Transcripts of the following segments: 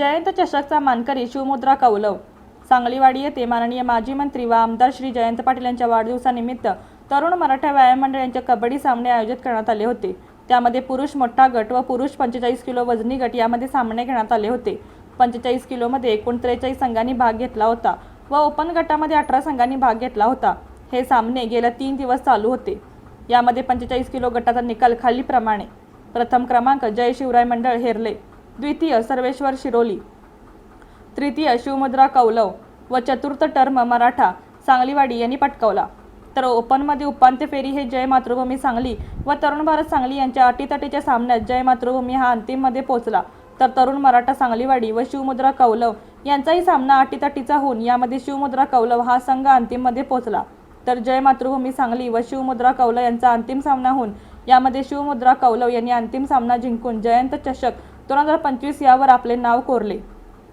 जयंत चषकचा मानकरी शिवमुद्रा कौलव. सांगलीवाडी येथे माननीय माजी मंत्री व आमदार श्री जयंत पाटील यांच्या वाढदिवसानिमित्त तरुण मराठा व्यायाम मंडळ यांचे कबड्डी सामने आयोजित करण्यात आले होते. त्यामध्ये पुरुष मोठा गट व पुरुष पंचेचाळीस किलो वजनी गट यामध्ये सामने घेण्यात आले होते. पंचेचाळीस किलोमध्ये एकूण त्रेचाळीस संघांनी भाग घेतला होता व ओपन गटामध्ये अठरा संघांनी भाग घेतला होता. हे सामने गेल्या तीन दिवस चालू होते. यामध्ये पंचेचाळीस किलो गटाचा निकाल खालीप्रमाणे प्रथम क्रमांक जय शिवराय मंडळ हेरले. द्वितीय सर्वेश्वर शिरोली. तृतीय शिवमुद्रा कौलव व चतुर्थ टर्म मराठा सांगलीवाडी यांनी पटकावला. तर ओपनमध्ये उपांत्य फेरी हे जय मातृभूमी सांगली व तरुण भारत सांगली यांच्या अटीतटीच्या सामन्यात जय मातृभूमी हा अंतिममध्ये पोहोचला. तर तरुण मराठा सांगलीवाडी व शिवमुद्रा कौलव यांचाही सामना अटीतटीचा होऊन यामध्ये शिवमुद्रा कौलव हा संघ अंतिममध्ये पोहोचला. तर जय मातृभूमी सांगली व शिवमुद्रा कौलव यांचा अंतिम सामना होऊन यामध्ये शिवमुद्रा कौलव यांनी अंतिम सामना जिंकून जयंत चषक दोन हजार पंचवीस यावर आपले नाव कोरले.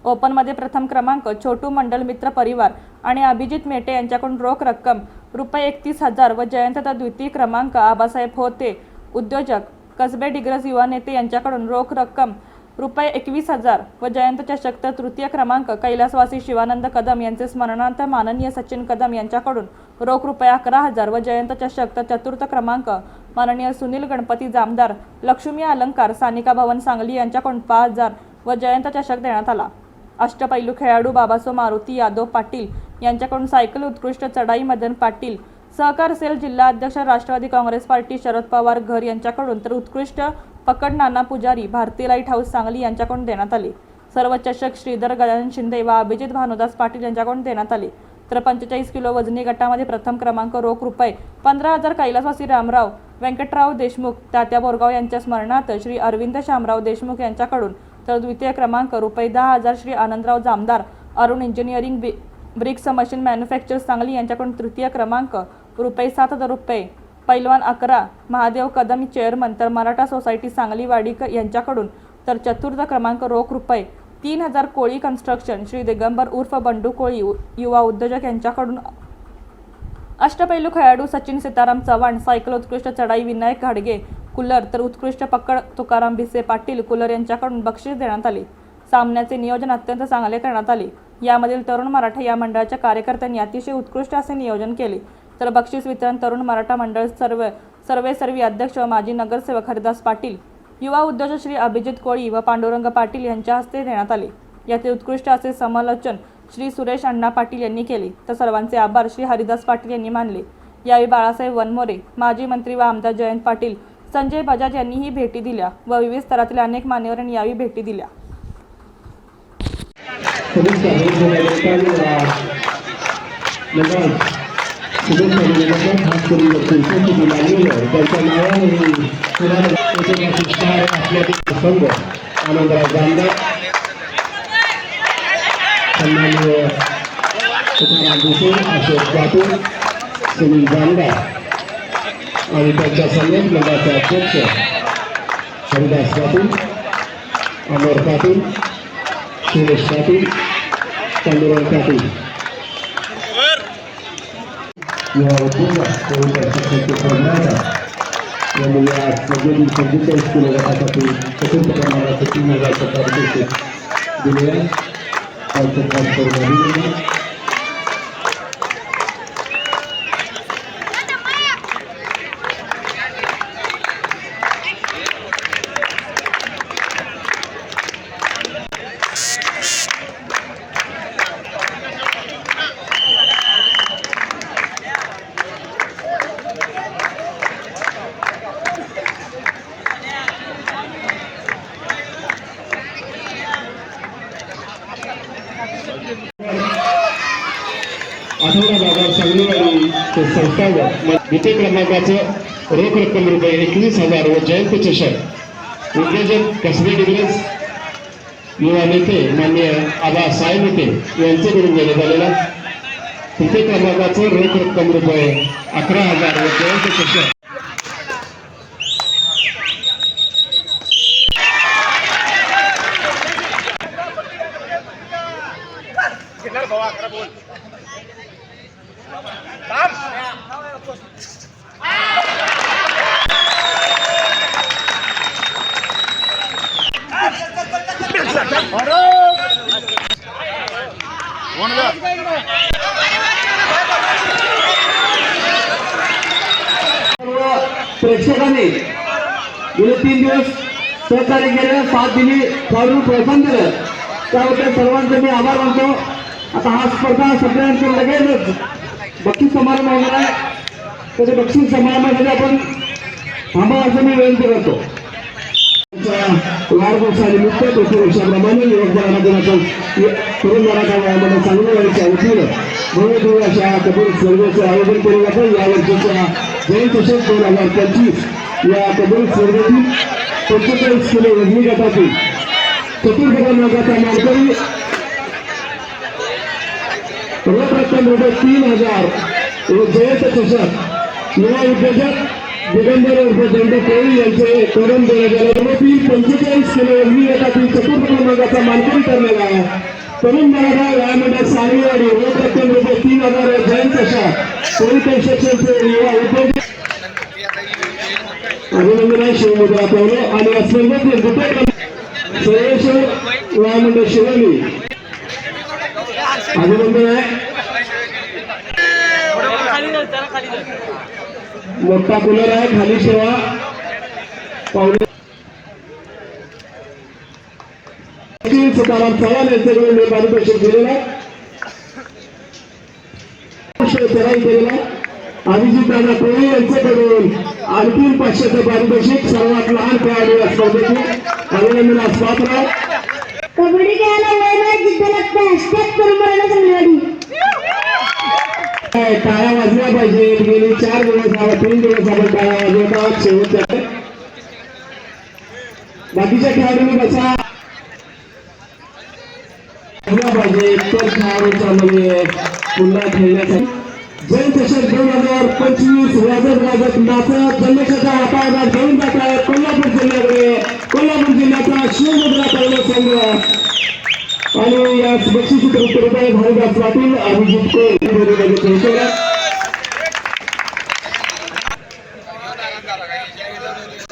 ओपनमध्ये प्रथम क्रमांक छोटू मंडल मित्र परिवार आणि अभिजित मेटे यांच्याकडून रोख रक्कम रुपये एकतीस हजार व जयंतचा द्वितीय क्रमांक आबासाहेब होते. उद्योजक कसबे डिग्रज युवा नेते यांच्याकडून रोख रक्कम रुपये एकवीस हजार व जयंत चषक तर तृतीय क्रमांक कैलासवासी शिवानंद कदम यांचे स्मरणार्थ माननीय सचिन कदम यांच्याकडून रोख रुपये अकरा हजार व जयंत चषक तर चतुर्थ क्रमांक माननीय सुनील गणपती जामदार लक्ष्मी अलंकार सानिका भवन सांगली यांच्याकडून पाच हजार व जयंत चषक देण्यात आला. अष्टपैलू खेळाडू बाबासो मारुती यादव पाटील यांच्याकडून सायकल उत्कृष्ट चढाई मदन पाटील सहकार सेल जिल्हा अध्यक्ष राष्ट्रवादी काँग्रेस पार्टी शरद पवार घर यांच्याकडून तर उत्कृष्ट पकड नाना पुजारी भारतीय लाइट हाऊस सांगली यांच्याकडून देण्यात आले. सर्व चषक श्रीधर गजानन शिंदे व अभिजित भानुदास पाटील यांच्याकडून देण्यात आले. तर पंचेचाळीस किलो वजनी गटामध्ये प्रथम क्रमांक रोख रुपये पंधरा हजार कैलासवासी रामराव व्यंकटराव देशमुख तात्या बोरगाव यांच्या स्मरणार्थ श्री अरविंद शामराव देशमुख यांच्याकडून तर द्वितीय क्रमांक रुपये दहा हजार Shri Anandrao Jamdar Arun engineering bricks machine manufacture Sangli यांच्याकडून तृतीय क्रमांक रुपये सात हजार रुपये. पैलवान अकरा महादेव कदम चेअरमन तर मराठा सोसायटी सांगली वाडीक यांच्याकडून. तर चतुर्थ क्रमांक रोख रुपये तीन हजार कोळी कन्स्ट्रक्शन श्री दिगंबर उर्फ बंडू कोळी युवा उद्योजक यांच्याकडून. अष्टपैलू खेळाडू सचिन सीताराम चव्हाण सायकल उत्कृष्ट चढाई विनायक घाडगे कुलर तर उत्कृष्ट पकड तुकाराम भिसे पाटील कुलर यांच्याकडून बक्षीस देण्यात आले. सामन्याचे नियोजन अत्यंत चांगले करण्यात आले. यामधील तरुण मराठा या मंडळाच्या कार्यकर्त्यांनी अतिशय उत्कृष्ट असे नियोजन केले. तर बक्षीस वितरण तरुण मराठा मंडळ सर्व सर्वे सर्वी अध्यक्ष व माजी नगरसेवक हरिदास पाटील युवा उद्योजक श्री अभिजित कोळी व पांडुरंग पाटील यांच्या हस्ते देण्यात आले. याचे उत्कृष्ट असे समालोचन श्री सुरेश अण्णा पाटील यांनी केले. तर सर्वांचे आभार श्री हरिदास पाटील यांनी मानले. यावेळी बाळासाहेब वनमोरे माजी मंत्री व आमदार जयंत पाटील संजय बजाज यांनीही भेटी दिल्या व विविध स्तरातील अनेक मान्यवरांनी यावेळी भेटी दिल्या. शुभेच्छा खास करून त्यांच्या नावाने संघ आनंदराव जामदार सन्माननीय अशोक पाटील सुनील जामदार आणि त्यांच्या समेत मंडळाचे अध्यक्ष हरिदास पाटील अमर पाटील सुरेश पाटील पांडुरंग पाटील या उद्योगात कोविड शिक्षणाचे प्रज्ञाता यामुळे आज सगळी पंचेचाळीस किलो गटासाठी चतुर्थ प्रमाणाचे तीन हजारचं पारितोषिक दिले आहे बाजार सांगलीवाडी ते संस्थावर द्वितीय क्रमांकाचं रोख रक्कम रुपये एकवीस हजार व जयंत चषक उद्योजक कसबे डिग्रज युवा नेते मान्य आबा साय नेते यांच्याकडून देण्यात आलेला तृतीय क्रमांकाचं रोख रक्कम रुपये अकरा हजार व जयंत चषक भारत प्रेक्षकांनी गेले तीन दिवस सहकार्य केलं साथ दिली खेळाडू प्रोत्साहन दिलं त्याबद्दल सर्वांचे मी आभार मानतो. आता हा स्पर्धा सगळ्यांचं लगेच बक्षीस समारंभ होणार आहे. त्याच्या बक्षीस समारंभामध्ये आपण थांबा असं मी विनंती करतो. वाढदिवसानिमित्त दोन वर्षाप्रमाणे युवक बळाला दिनाचं तरुण मराठा वयामध्ये चांगल्या वेळेच्या वतीनं भव्य अशा कपूर स्पर्धेचं आयोजन केलं जातं या वर्षीच्या जयंत दोन हजार पंचवीस या कबूल स्पर्धेतील पंचेचाळीस किलो वजनी गटातील चतुर्थ क्रमांकाचा मानकरी रोख रक्कम रुपये तीन हजार व जयंत चषक युवा उद्योजक दिगंबर उर्फ दंड कोळी यांचे करून देण्यात आले तीन पंचेचाळीस किलो वजनी गटातील चतुर्थ क्रमांकाचा मानकरी ठरलेला आहे. तरुण मराठा व्यायामंडळ सांगलीवाडी रोख रक्कम रुपये म्हणजे तीन हजार जयंत चषक कोळी कन्स्ट्रक्शनचे युवा उद्योजक अभिनंदन आहे शिवमुद्रा पवले आणि या स्पर्धेतील दुसरे क्रमांक सर्वेश्वर व्यायामंडळ शिवली अभिनंदन आहे. मोठा कुलर आहे खाली सेवा पाहुणे सीताराम चव्हाण यांच्याकडून मी मार्गदर्शन दिलेलं आहे. केलेला अभिजित दादा कोळी यांच्याकडून आणखी पाचशेचं पारितोषिक सर्वात लहान खेळाडू या स्पर्धेची अभिनंदनास पात्र. कबड्डी खेळायला वय नाही जिद्द लागते. हॅशटॅग करून मराठा चांगली काय टाळ्या वाजल्या पाहिजे. गेली चार दिवस आपण तीन दिवस आपण टाळ्या वाजवत आहोत शेवटच्या बाकीच्या खेळाडूंनी बसा. वाजल्या पाहिजे. तर खेळाडूच्या मध्ये पुन्हा खेळण्यासाठी. जैन चषक दोन हजार पंचवीस वाजत वाजत नाचत जल्लोषाच्या वातावरणात घेऊन जात आहे कोल्हापूर जिल्ह्याकडे कोल्हापूर जिल्ह्याचा शिवमुद्रा पहिला संघ. आणि या बक्षीस रुपये भाऊदास पाटील अभिजित कोल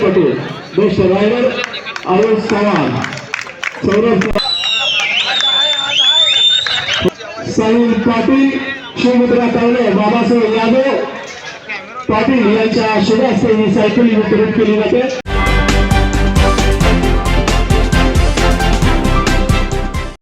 पटेल बेस्ट रायडर अरुण चव्हाण. सौरभ साहिल पाटील शिवमित्रा कावले बाबासाहेब यादव पाटील यांच्या शुभ हस्ते ही सायकल वितरित केली जाते.